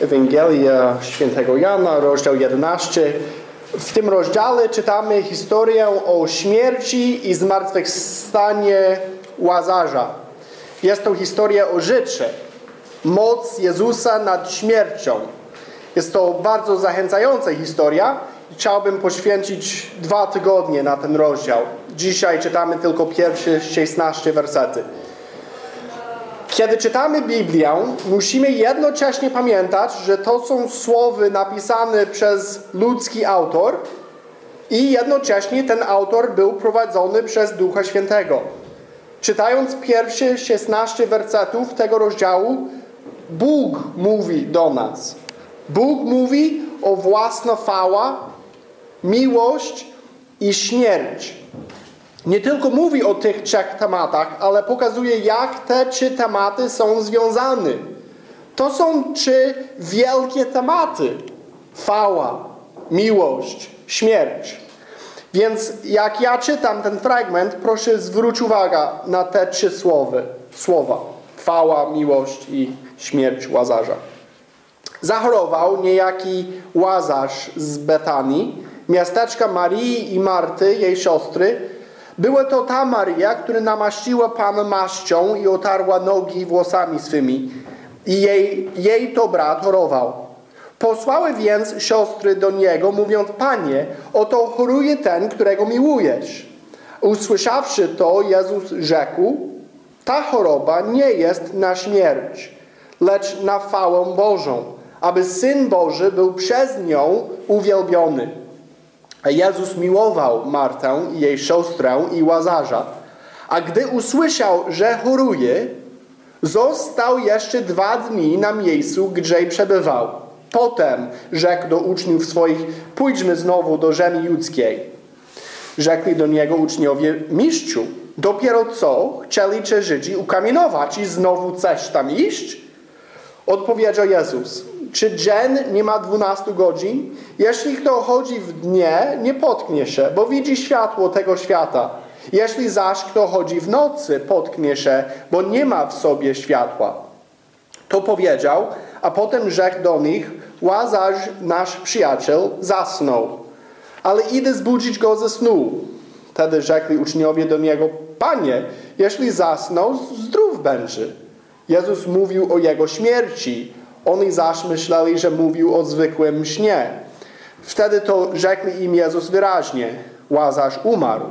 Ewangelia Świętego Jana, rozdział 11. W tym rozdziale czytamy historię o śmierci i zmartwychwstanie Łazarza. Jest to historia o życiu, moc Jezusa nad śmiercią. Jest to bardzo zachęcająca historia. Chciałbym poświęcić dwa tygodnie na ten rozdział. Dzisiaj czytamy tylko pierwsze 16 wersety. Kiedy czytamy Biblię, musimy jednocześnie pamiętać, że to są słowy napisane przez ludzki autor i jednocześnie ten autor był prowadzony przez Ducha Świętego. Czytając pierwsze 16 wersetów tego rozdziału, Bóg mówi do nas. Bóg mówi o własna chwała, miłość i śmierć. Nie tylko mówi o tych trzech tematach, ale pokazuje, jak te trzy tematy są związane. To są trzy wielkie tematy: chwała, miłość, śmierć. Więc jak ja czytam ten fragment, proszę zwróć uwagę na te trzy słowy, słowa: chwała, miłość i śmierć Łazarza. Zachorował niejaki Łazarz z Betanii, miasteczka Marii i Marty, jej siostry. Była to ta Maria, która namaściła Pana maścią i otarła nogi włosami swymi. I jej, jej to brat chorował. Posłały więc siostry do niego, mówiąc, Panie, oto choruje ten, którego miłujesz. Usłyszawszy to, Jezus rzekł, ta choroba nie jest na śmierć, lecz na chwałę Bożą, aby Syn Boży był przez nią uwielbiony. Jezus miłował Martę jej siostrę i Łazarza. A gdy usłyszał, że choruje, został jeszcze dwa dni na miejscu, gdzie przebywał. Potem rzekł do uczniów swoich, pójdźmy znowu do ziemi judzkiej. Rzekli do niego uczniowie, mistrzu, dopiero co chcieli cię Żydzi ukamienować i znowu chcesz tam iść? Odpowiedział Jezus, czy dzień nie ma 12 godzin? Jeśli kto chodzi w dnie, nie potknie się, bo widzi światło tego świata. Jeśli zaś kto chodzi w nocy, potknie się, bo nie ma w sobie światła. To powiedział, a potem rzekł do nich, Łazarz, nasz przyjaciel, zasnął, ale idę zbudzić go ze snu. Wtedy rzekli uczniowie do niego, Panie, jeśli zasnął, zdrów będzie. Jezus mówił o jego śmierci. Oni zaś myśleli, że mówił o zwykłym śnie. Wtedy to rzekli im Jezus wyraźnie, Łazarz umarł.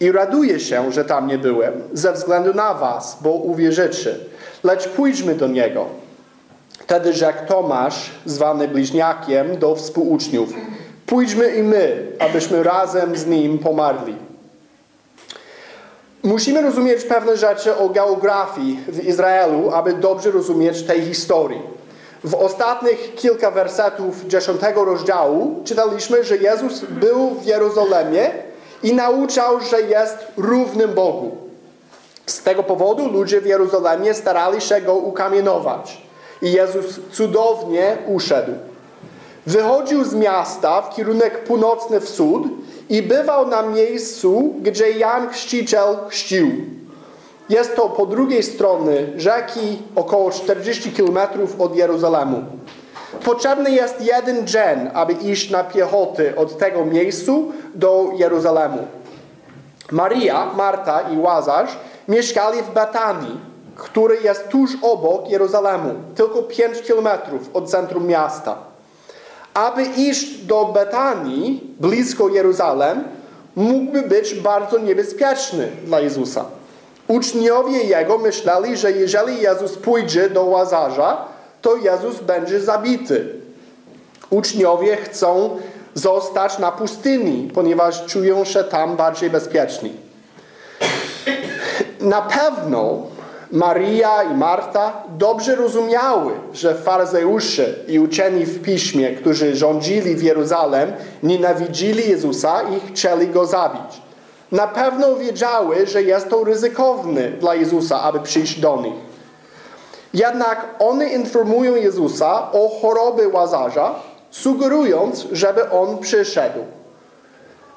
I raduję się, że tam nie byłem, ze względu na was, bo uwierzycie. Lecz pójdźmy do niego. Wtedy rzekł Tomasz, zwany bliźniakiem, do współuczniów. Pójdźmy i my, abyśmy razem z nim pomarli. Musimy rozumieć pewne rzeczy o geografii w Izraelu, aby dobrze rozumieć tej historii. W ostatnich kilka wersetów dziesiątego rozdziału czytaliśmy, że Jezus był w Jerozolimie i nauczał, że jest równym Bogu. Z tego powodu ludzie w Jerozolimie starali się go ukamienować. I Jezus cudownie uszedł. Wychodził z miasta w kierunek północny wschód i bywał na miejscu, gdzie Jan Chrzciciel chrzcił. Jest to po drugiej stronie rzeki, około 40 km od Jerozolimu. Potrzebny jest jeden dzień, aby iść na piechotę od tego miejscu do Jerozolimu. Maria, Marta i Łazarz mieszkali w Betanii, który jest tuż obok Jerozolimu, tylko 5 km od centrum miasta. Aby iść do Betanii, blisko Jeruzalem, mógłby być bardzo niebezpieczny dla Jezusa. Uczniowie Jego myśleli, że jeżeli Jezus pójdzie do Łazarza, to Jezus będzie zabity. Uczniowie chcą zostać na pustyni, ponieważ czują się tam bardziej bezpieczni. Na pewno Maria i Marta dobrze rozumiały, że faryzeusze i uczeni w piśmie, którzy rządzili w Jeruzalem, nienawidzili Jezusa i chcieli go zabić. Na pewno wiedziały, że jest to ryzykowne dla Jezusa, aby przyjść do nich. Jednak one informują Jezusa o chorobie Łazarza, sugerując, żeby on przyszedł.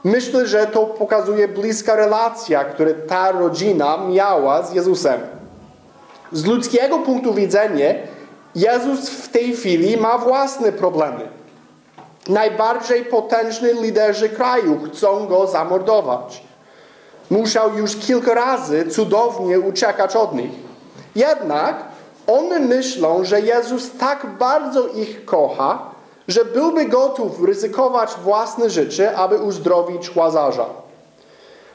Myślę, że to pokazuje bliska relacja, którą ta rodzina miała z Jezusem. Z ludzkiego punktu widzenia Jezus w tej chwili ma własne problemy. Najbardziej potężni liderzy kraju chcą go zamordować. Musiał już kilka razy cudownie uciekać od nich. Jednak one myślą, że Jezus tak bardzo ich kocha, że byłby gotów ryzykować własne życie, aby uzdrowić Łazarza.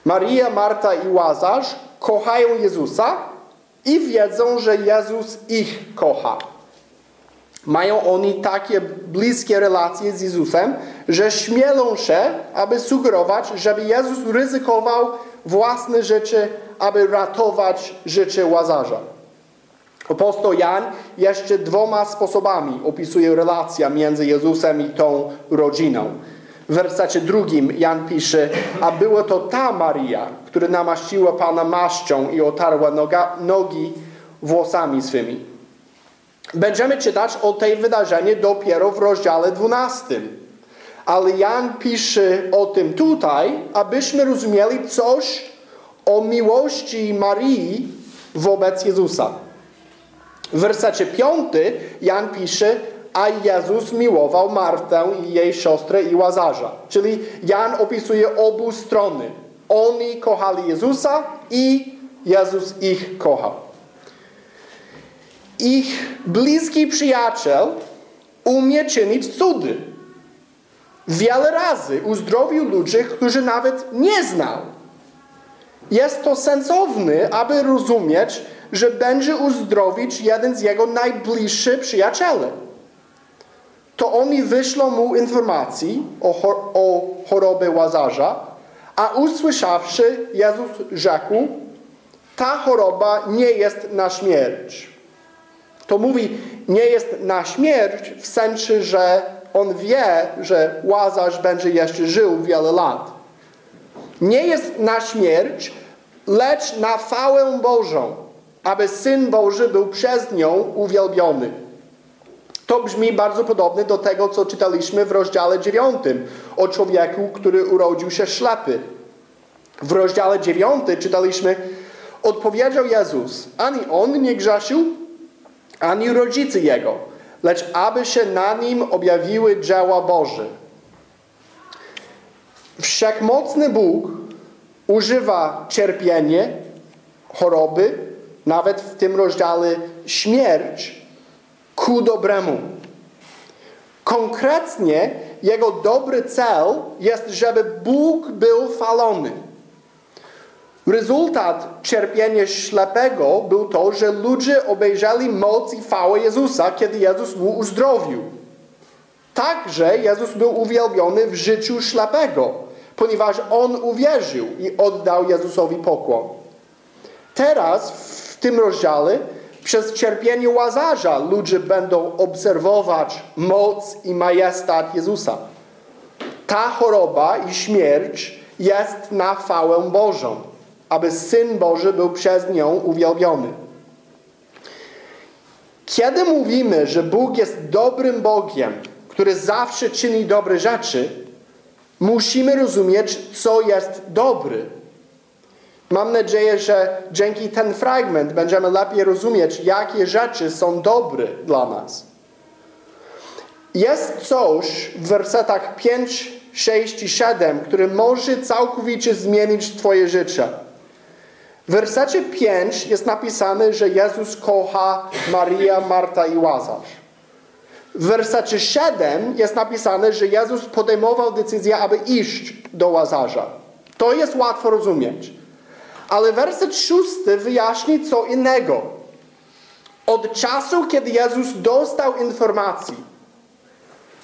Maria, Marta i Łazarz kochają Jezusa i wiedzą, że Jezus ich kocha. Mają oni takie bliskie relacje z Jezusem, że śmielą się, aby sugerować, żeby Jezus ryzykował własne życie, aby ratować życie Łazarza. Apostoł Jan jeszcze dwoma sposobami opisuje relację między Jezusem i tą rodziną. W wersecie drugim Jan pisze, a była to ta Maria, która namaściła Pana maszczą i otarła noga, nogi włosami swymi. Będziemy czytać o tej wydarzeniu dopiero w rozdziale 12. Ale Jan pisze o tym tutaj, abyśmy rozumieli coś o miłości Marii wobec Jezusa. W wersecie 5 Jan pisze, a Jezus miłował Martę i jej siostrę i Łazarza. Czyli Jan opisuje obu strony. Oni kochali Jezusa i Jezus ich kochał. Ich bliski przyjaciel umie czynić cudy. Wiele razy uzdrowił ludzi, którzy nawet nie znał. Jest to sensowne, aby rozumieć, że będzie uzdrowić jeden z jego najbliższych przyjacieli. To oni wyślą mu informacji o, chor o chorobie Łazarza, a usłyszawszy, Jezus rzekł, ta choroba nie jest na śmierć. To mówi, nie jest na śmierć w sensie, że on wie, że Łazarz będzie jeszcze żył wiele lat. Nie jest na śmierć, lecz na chwałę Bożą aby Syn Boży był przez nią uwielbiony. To brzmi bardzo podobnie do tego, co czytaliśmy w rozdziale 9 o człowieku, który urodził się ślepy. W rozdziale 9 czytaliśmy, odpowiedział Jezus, ani on nie grzeszył, ani rodzice jego, lecz aby się na nim objawiły dzieła Boże. Wszechmocny Bóg używa cierpienie, choroby, nawet w tym rozdziale śmierć ku dobremu. Konkretnie jego dobry cel jest, żeby Bóg był falony. Rezultat cierpienia ślepego był to, że ludzie obejrzeli moc i chwałę Jezusa, kiedy Jezus mu uzdrowił. Także Jezus był uwielbiony w życiu ślepego, ponieważ on uwierzył i oddał Jezusowi pokłon. Teraz tym rozdziale przez cierpienie Łazarza ludzie będą obserwować moc i majestat Jezusa. Ta choroba i śmierć jest na chwałę Bożą, aby Syn Boży był przez nią uwielbiony. Kiedy mówimy, że Bóg jest dobrym Bogiem, który zawsze czyni dobre rzeczy, musimy rozumieć, co jest dobry Mam nadzieję, że dzięki ten fragment będziemy lepiej rozumieć, jakie rzeczy są dobre dla nas. Jest coś w wersetach 5, 6 i 7, które może całkowicie zmienić Twoje życie. W wersecie 5 jest napisane, że Jezus kocha Maria, Marta i Łazarz. W wersecie 7 jest napisane, że Jezus podejmował decyzję, aby iść do Łazarza. To jest łatwo rozumieć. Ale werset szósty wyjaśni co innego. Od czasu, kiedy Jezus dostał informacji,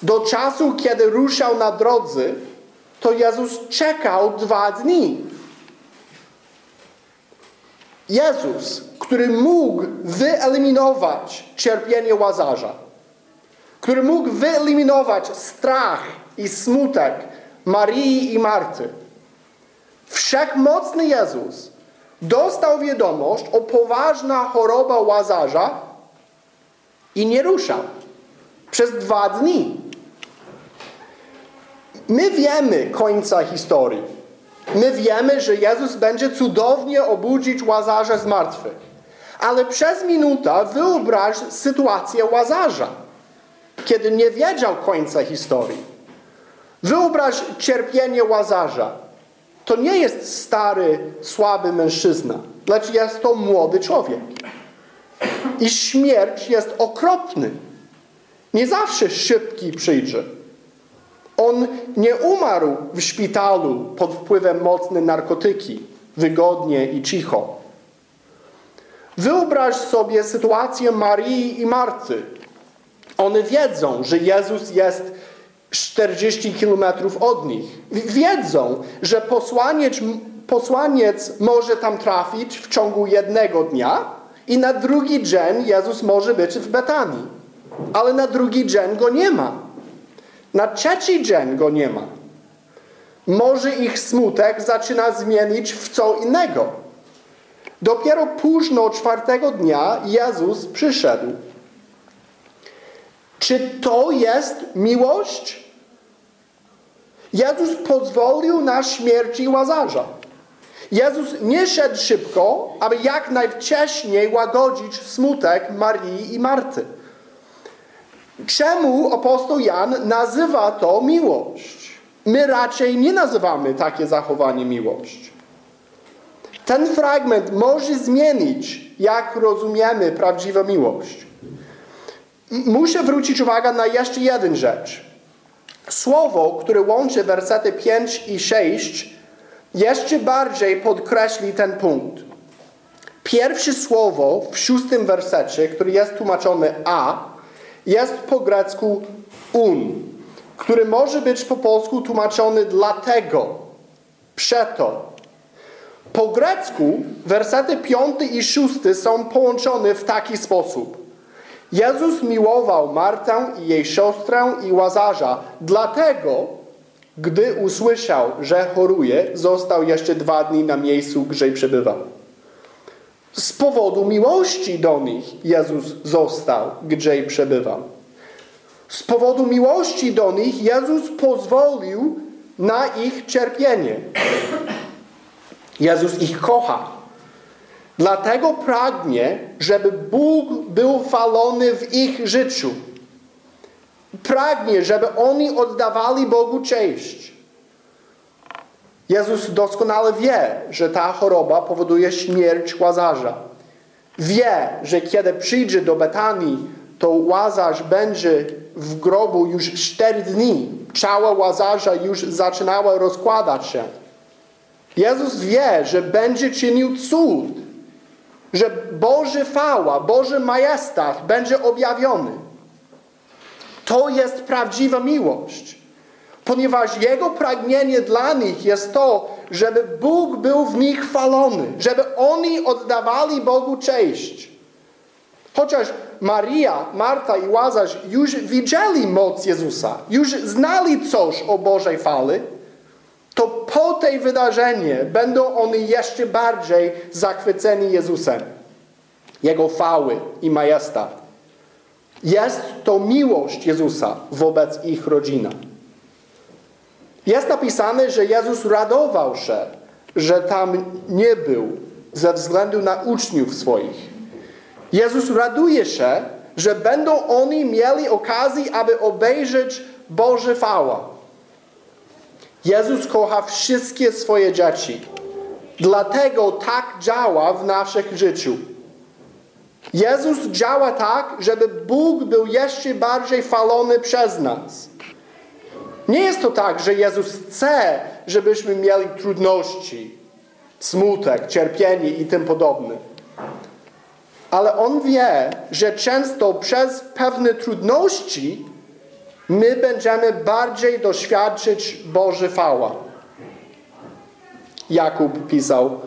do czasu, kiedy ruszał na drodze, to Jezus czekał dwa dni. Jezus, który mógł wyeliminować cierpienie Łazarza, który mógł wyeliminować strach i smutek Marii i Marty, wszechmocny Jezus dostał wiadomość o poważna choroba Łazarza i nie ruszał przez dwa dni. My wiemy końca historii. My wiemy, że Jezus będzie cudownie obudzić Łazarza z martwych. Ale przez minutę wyobraź sytuację Łazarza, kiedy nie wiedział końca historii. Wyobraź cierpienie Łazarza. To nie jest stary, słaby mężczyzna, lecz jest to młody człowiek. I śmierć jest okropny. Nie zawsze szybki przyjdzie. On nie umarł w szpitalu pod wpływem mocnej narkotyki, wygodnie i cicho. Wyobraź sobie sytuację Marii i Marty. One wiedzą, że Jezus jest 40 kilometrów od nich. Wiedzą, że posłaniec, posłaniec może tam trafić w ciągu jednego dnia i na drugi dzień Jezus może być w Betanii. Ale na drugi dzień go nie ma. Na trzeci dzień go nie ma. Może ich smutek zaczyna zmienić w co innego. Dopiero późno czwartego dnia Jezus przyszedł. Czy to jest miłość? Jezus pozwolił na śmierć Łazarza. Jezus nie szedł szybko, aby jak najwcześniej łagodzić smutek Marii i Marty. Czemu apostoł Jan nazywa to miłość? My raczej nie nazywamy takie zachowanie miłość. Ten fragment może zmienić, jak rozumiemy prawdziwą miłość. Muszę zwrócić uwagę na jeszcze jedną rzecz. Słowo, które łączy wersety 5 i 6, jeszcze bardziej podkreśli ten punkt. Pierwsze słowo w szóstym wersecie, który jest tłumaczone a, jest po grecku un, który może być po polsku tłumaczony dlatego, przeto. Po grecku wersety piąty i szósty są połączone w taki sposób. Jezus miłował Martę i jej siostrę i Łazarza, dlatego, gdy usłyszał, że choruje, został jeszcze dwa dni na miejscu, gdzie przebywał. Z powodu miłości do nich Jezus został, gdzie przebywał. Z powodu miłości do nich Jezus pozwolił na ich cierpienie. Jezus ich kocha. Dlatego pragnie, żeby Bóg był chwalony w ich życiu. Pragnie, żeby oni oddawali Bogu cześć. Jezus doskonale wie, że ta choroba powoduje śmierć Łazarza. Wie, że kiedy przyjdzie do Betanii, to Łazarz będzie w grobu już cztery dni. Ciało Łazarza już zaczynało rozkładać się. Jezus wie, że będzie czynił cud, że Boży chwała, Boży majestat będzie objawiony. To jest prawdziwa miłość. Ponieważ Jego pragnienie dla nich jest to, żeby Bóg był w nich chwalony, żeby oni oddawali Bogu cześć. Chociaż Maria, Marta i Łazarz już widzieli moc Jezusa, już znali coś o Bożej chwale, to po tej wydarzeniu będą oni jeszcze bardziej zachwyceni Jezusem, Jego chwały i majestat. Jest to miłość Jezusa wobec ich rodziny. Jest napisane, że Jezus radował się, że tam nie był ze względu na uczniów swoich. Jezus raduje się, że będą oni mieli okazję, aby obejrzeć Boże chwała. Jezus kocha wszystkie swoje dzieci. Dlatego tak działa w naszych życiu. Jezus działa tak, żeby Bóg był jeszcze bardziej chwalony przez nas. Nie jest to tak, że Jezus chce, żebyśmy mieli trudności, smutek, cierpienie i tym podobne. Ale On wie, że często przez pewne trudności my będziemy bardziej doświadczyć Boży chwała. Jakub pisał,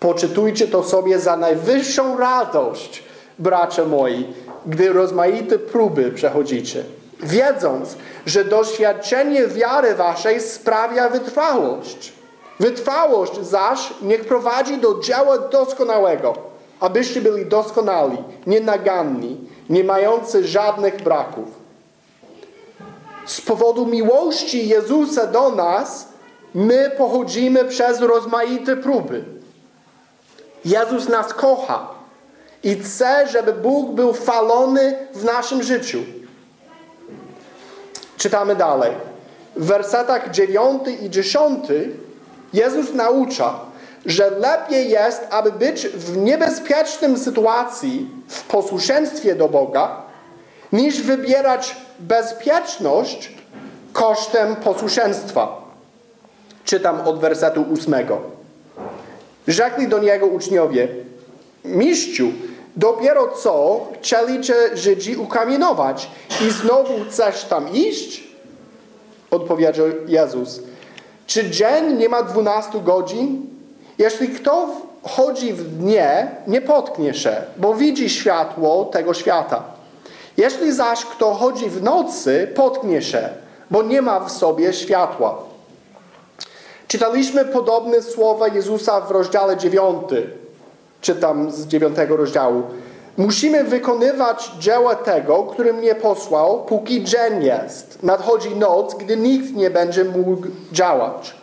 poczytujcie to sobie za najwyższą radość, bracia moi, gdy rozmaite próby przechodzicie, wiedząc, że doświadczenie wiary waszej sprawia wytrwałość. Wytrwałość zaś niech prowadzi do dzieła doskonałego, abyście byli doskonali, nienaganni, nie mający żadnych braków. Z powodu miłości Jezusa do nas, my pochodzimy przez rozmaite próby. Jezus nas kocha i chcę, żeby Bóg był chwalony w naszym życiu. Czytamy dalej. W wersetach 9 i 10 Jezus naucza, że lepiej jest, aby być w niebezpiecznym sytuacji w posłuszeństwie do Boga, niż wybierać bezpieczność kosztem posłuszeństwa. Czytam od wersetu 8. Rzekli do niego uczniowie, Mistrzu, dopiero co chcieli Żydzi ukamienować i znowu chcesz tam iść? Odpowiedział Jezus. Czy dzień nie ma dwunastu godzin? Jeśli kto chodzi w dnie, nie potknie się, bo widzi światło tego świata. Jeśli zaś kto chodzi w nocy, potknie się, bo nie ma w sobie światła. Czytaliśmy podobne słowa Jezusa w rozdziale 9. Czytam z 9 rozdziału. Musimy wykonywać dzieła tego, który mnie posłał, póki dzień jest. Nadchodzi noc, gdy nikt nie będzie mógł działać.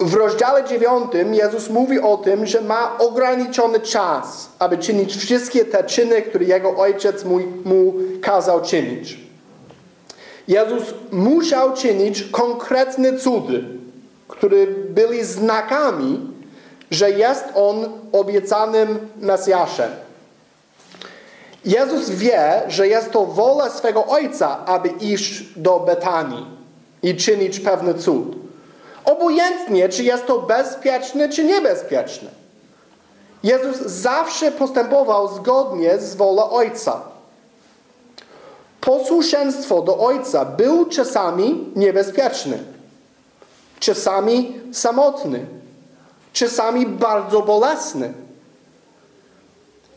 W rozdziale 9 Jezus mówi o tym, że ma ograniczony czas, aby czynić wszystkie te czyny, które Jego Ojciec mu, mu kazał czynić. Jezus musiał czynić konkretne cudy, które byli znakami, że jest On obiecanym Mesjaszem. Jezus wie, że jest to wola swego Ojca, aby iść do Betanii i czynić pewny cud. Obojętnie, czy jest to bezpieczne, czy niebezpieczne. Jezus zawsze postępował zgodnie z wolą Ojca. Posłuszeństwo do Ojca był czasami niebezpieczne, czasami samotny, czasami bardzo bolesny.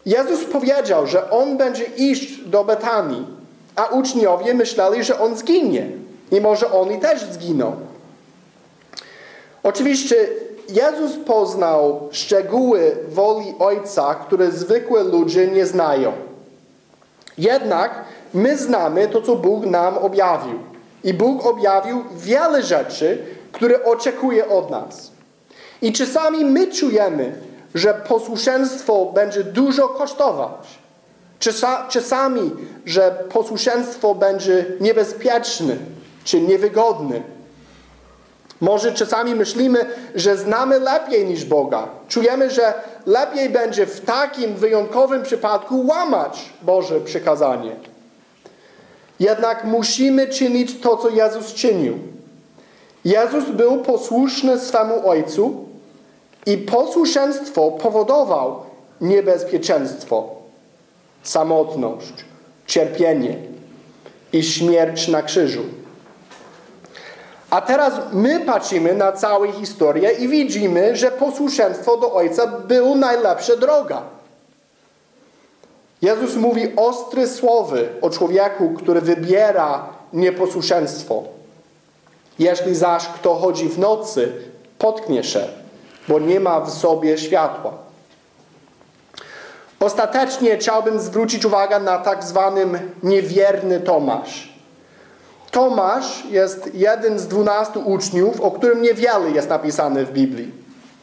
Jezus powiedział, że On będzie iść do Betanii, a uczniowie myśleli, że On zginie i może oni też zginą. Oczywiście Jezus poznał szczegóły woli Ojca, które zwykłe ludzie nie znają. Jednak my znamy to, co Bóg nam objawił. I Bóg objawił wiele rzeczy, które oczekuje od nas. I czasami my czujemy, że posłuszeństwo będzie dużo kosztować. Czasami, że posłuszeństwo będzie niebezpieczne czy niewygodne. Może czasami myślimy, że znamy lepiej niż Boga. Czujemy, że lepiej będzie w takim wyjątkowym przypadku łamać Boże przykazanie. Jednak musimy czynić to, co Jezus czynił. Jezus był posłuszny swemu Ojcu i posłuszeństwo powodował niebezpieczeństwo, samotność, cierpienie i śmierć na krzyżu. A teraz my patrzymy na całą historię i widzimy, że posłuszeństwo do Ojca było najlepsza droga. Jezus mówi ostre słowy o człowieku, który wybiera nieposłuszeństwo. Jeśli zaś kto chodzi w nocy, potknie się, bo nie ma w sobie światła. Ostatecznie chciałbym zwrócić uwagę na tak zwanym niewierny Tomasz. Tomasz jest jeden z dwunastu uczniów, o którym niewiele jest napisane w Biblii.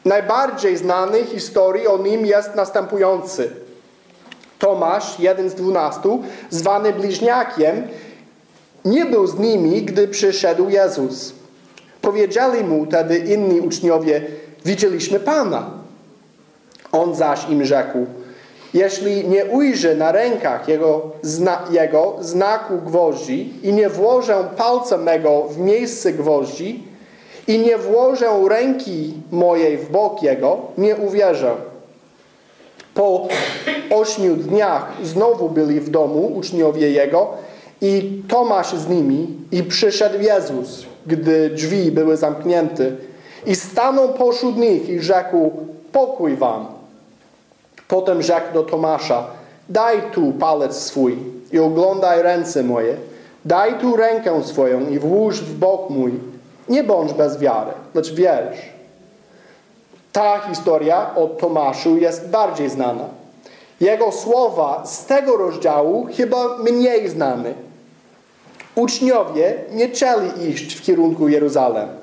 Najbardziej znany historii o nim jest następujący. Tomasz, jeden z dwunastu, zwany bliźniakiem, nie był z nimi, gdy przyszedł Jezus. Powiedzieli mu wtedy inni uczniowie, widzieliśmy Pana. On zaś im rzekł, jeśli nie ujrzę na rękach jego, zna, jego znaku gwoździ i nie włożę palca mego w miejsce gwoździ i nie włożę ręki mojej w bok jego, nie uwierzę. Po ośmiu dniach znowu byli w domu uczniowie jego i Tomasz z nimi i przyszedł Jezus, gdy drzwi były zamknięte stanął pośród nich i rzekł pokój wam. Potem rzekł do Tomasza, daj tu palec swój i oglądaj ręce moje. Daj tu rękę swoją i włóż w bok mój. Nie bądź bez wiary, lecz wierz. Ta historia o Tomaszu jest bardziej znana. Jego słowa z tego rozdziału chyba mniej znane. Uczniowie nie chcieli iść w kierunku Jeruzalem.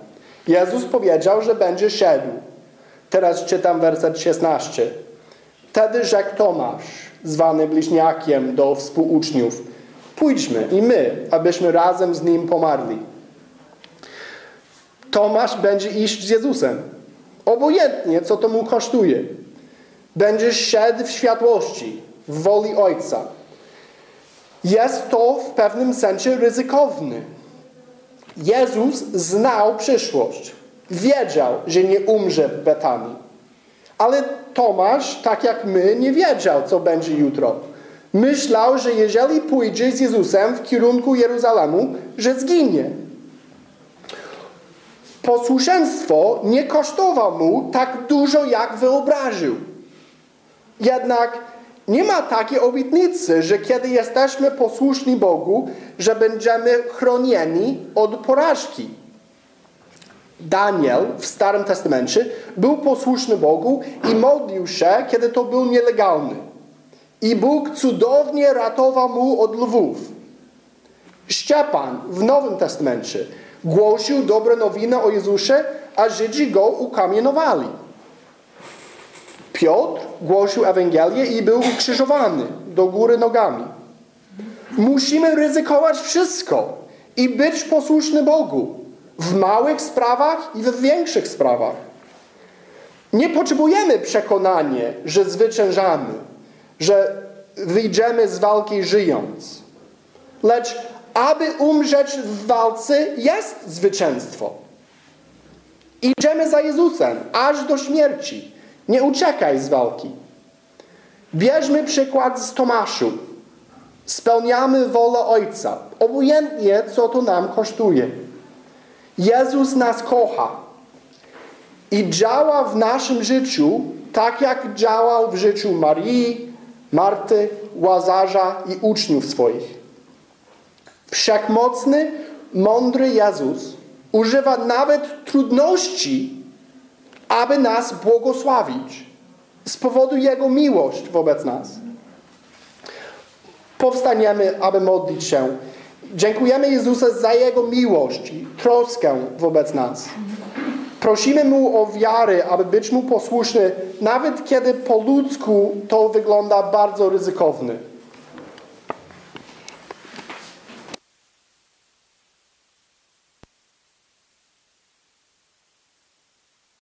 Jezus powiedział, że będzie szedł. Teraz czytam werset 16. Wtedy rzekł Tomasz, zwany bliźniakiem do współuczniów, pójdźmy i my, abyśmy razem z nim pomarli. Tomasz będzie iść z Jezusem, obojętnie co to mu kosztuje. Będzie szedł w światłości, w woli Ojca. Jest to w pewnym sensie ryzykowny. Jezus znał przyszłość. Wiedział, że nie umrze w Betanii. Ale Tomasz, tak jak my, nie wiedział, co będzie jutro. Myślał, że jeżeli pójdzie z Jezusem w kierunku Jeruzalemu, że zginie. Posłuszeństwo nie kosztowało mu tak dużo, jak wyobraził. Jednak nie ma takiej obietnicy, że kiedy jesteśmy posłuszni Bogu, że będziemy chronieni od porażki. Daniel w Starym Testamencie był posłuszny Bogu i modlił się, kiedy to był nielegalny. I Bóg cudownie ratował mu od lwów. Szczepan w Nowym Testamencie głosił dobre nowiny o Jezusie, a Żydzi go ukamienowali. Piotr głosił Ewangelię i był ukrzyżowany do góry nogami. Musimy ryzykować wszystko i być posłuszny Bogu w małych sprawach i w większych sprawach. Nie potrzebujemy przekonania, że zwyciężamy, że wyjdziemy z walki żyjąc. Lecz aby umrzeć w walce jest zwycięstwo. Idziemy za Jezusem aż do śmierci. Nie uciekaj z walki. Bierzmy przykład z Tomaszu. Spełniamy wolę Ojca, obojętnie co to nam kosztuje. Jezus nas kocha i działa w naszym życiu tak, jak działał w życiu Marii, Marty, Łazarza i uczniów swoich. Wszechmocny, mądry Jezus używa nawet trudności, aby nas błogosławić z powodu Jego miłość wobec nas. Powstaniemy, aby modlić się. Dziękujemy Jezusa za Jego miłość i troskę wobec nas. Prosimy Mu o wiarę, aby być Mu posłuszny, nawet kiedy po ludzku to wygląda bardzo ryzykownie.